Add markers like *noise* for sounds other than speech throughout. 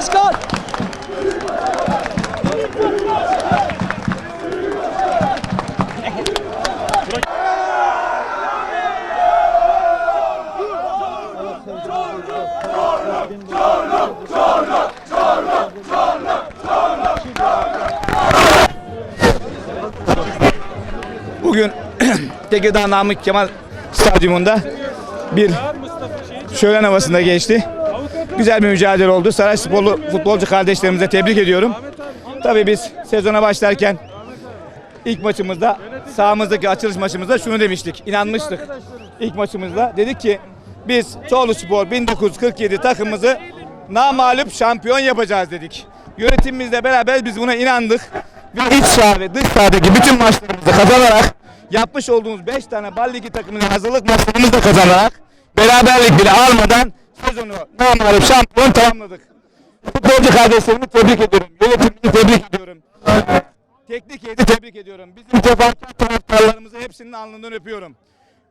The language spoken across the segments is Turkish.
Başkan! Bugün *clears throat* Tekirdağ Namık Kemal Stadyumunda bir şölen havasında geçti. Güzel bir mücadele oldu. Saray Sporlu futbolcu kardeşlerimize tebrik ediyorum. Tabii biz sezona başlarken ilk maçımızda sahamızdaki açılış maçımızda şunu demiştik. inanmıştık. İlk maçımızda dedik ki biz Çoğlu Spor 1947 takımımızı namalup şampiyon yapacağız dedik. Yönetimimizle beraber biz buna inandık. Ve iç saha ve dış sahadaki bütün maçlarımızı kazanarak yapmış olduğumuz 5 tane Bal Ligi takımının hazırlık maçlarımızı kazanarak beraberlik bile almadan sezonu namalup şampiyon tamamladık. Futbolcu kardeşlerimi tebrik ediyorum. Yönetimini tebrik ediyorum. Teknik heyeti tebrik ediyorum. Bizim tefakkat taraftarlarımızı hepsinin alnından öpüyorum.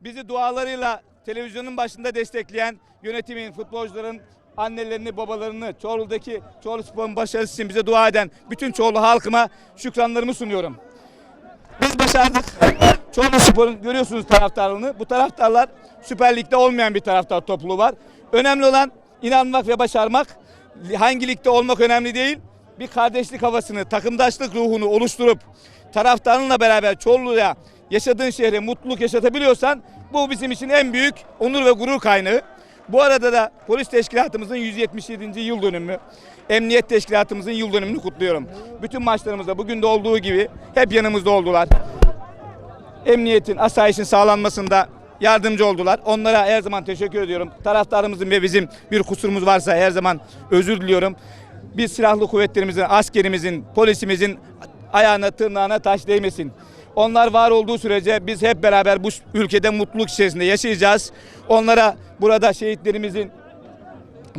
Bizi dualarıyla televizyonun başında destekleyen yönetimin, futbolcuların annelerini, babalarını, Çorlu'daki Çorlu Spor'un başarısı için bize dua eden bütün Çorlu halkıma şükranlarımı sunuyorum. Biz başardık. Çorlu Spor'un görüyorsunuz taraftarlığını. Bu taraftarlar Süper Lig'de olmayan bir taraftar topluluğu var. Önemli olan inanmak ve başarmak. Hangi ligde olmak önemli değil. Bir kardeşlik havasını, takımdaşlık ruhunu oluşturup taraftarınla beraber Çorlu'ya yaşadığın şehre mutluluk yaşatabiliyorsan bu bizim için en büyük onur ve gurur kaynağı. Bu arada da polis teşkilatımızın 177. yıl dönümü, emniyet teşkilatımızın yıl dönümünü kutluyorum. Bütün maçlarımızda bugün de olduğu gibi hep yanımızda oldular emniyetin, asayişin sağlanmasında yardımcı oldular. Onlara her zaman teşekkür ediyorum. Taraftarımızın ve bizim bir kusurumuz varsa her zaman özür diliyorum. Biz silahlı kuvvetlerimizin, askerimizin, polisimizin ayağına tırnağına taş değmesin. Onlar var olduğu sürece biz hep beraber bu ülkede mutluluk içerisinde yaşayacağız. Onlara burada şehitlerimizin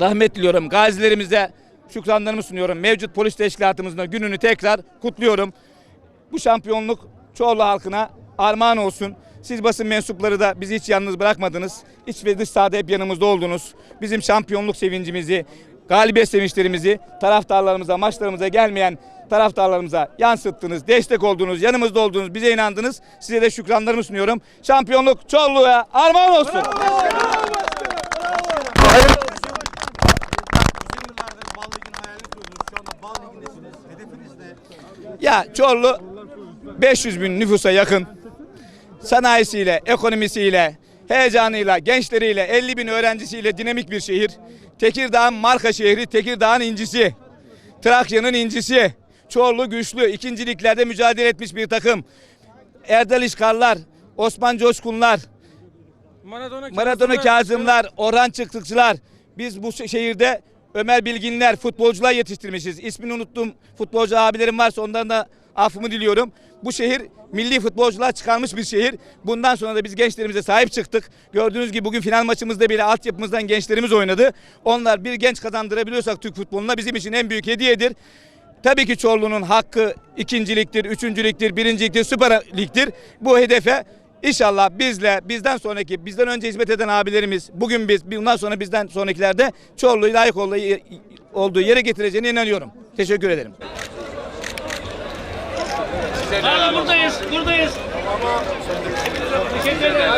rahmet diliyorum. Gazilerimize şükranlarımı sunuyorum. Mevcut polis teşkilatımızın gününü tekrar kutluyorum. Bu şampiyonluk Çorlu halkına armağan olsun. Siz basın mensupları da bizi hiç yalnız bırakmadınız. İç ve dış sahada hep yanımızda oldunuz. Bizim şampiyonluk sevincimizi, galibiyet sevinçlerimizi taraftarlarımıza, maçlarımıza gelmeyen taraftarlarımıza yansıttınız, destek oldunuz, yanımızda oldunuz, bize inandınız. Size de şükranlarımı sunuyorum. Şampiyonluk Çorlu'ya armağan olsun. Ligi'ndesiniz. Hedefiniz ne? Ya Çorlu 500 bin nüfusa yakın. Sanayisiyle, ekonomisiyle, heyecanıyla, gençleriyle, 50 bin öğrencisiyle dinamik bir şehir. Tekirdağ'ın marka şehri, Tekirdağ'ın incisi. Trakya'nın incisi. Çorlu güçlü, ikinciliklerde mücadele etmiş bir takım. Erdal İşkarlar, Osman Coşkunlar, Maradona, Maradona Kazımlar, Orhan Çıktıkçılar. Biz bu şe- şehirde Ömer Bilginler, futbolcular yetiştirmişiz. İsmini unuttum. Futbolcu abilerim varsa ondan da affımı diliyorum. Bu şehir milli futbolcular çıkarmış bir şehir. Bundan sonra da biz gençlerimize sahip çıktık. Gördüğünüz gibi bugün final maçımızda bile altyapımızdan gençlerimiz oynadı. Onlar bir genç kazandırabiliyorsak Türk futboluna bizim için en büyük hediyedir. Tabii ki Çorlu'nun hakkı ikinciliktir, üçüncülüktir, birinciliktir, süper ligdir. Bu hedefe inşallah bizle, bizden sonraki, bizden önce hizmet eden abilerimiz, bugün biz, bundan sonra bizden sonrakilerde Çorlu'yu layık olduğu, yere getireceğine inanıyorum. Teşekkür ederim. Hala buradayız, buradayız. Teşekkür ederim.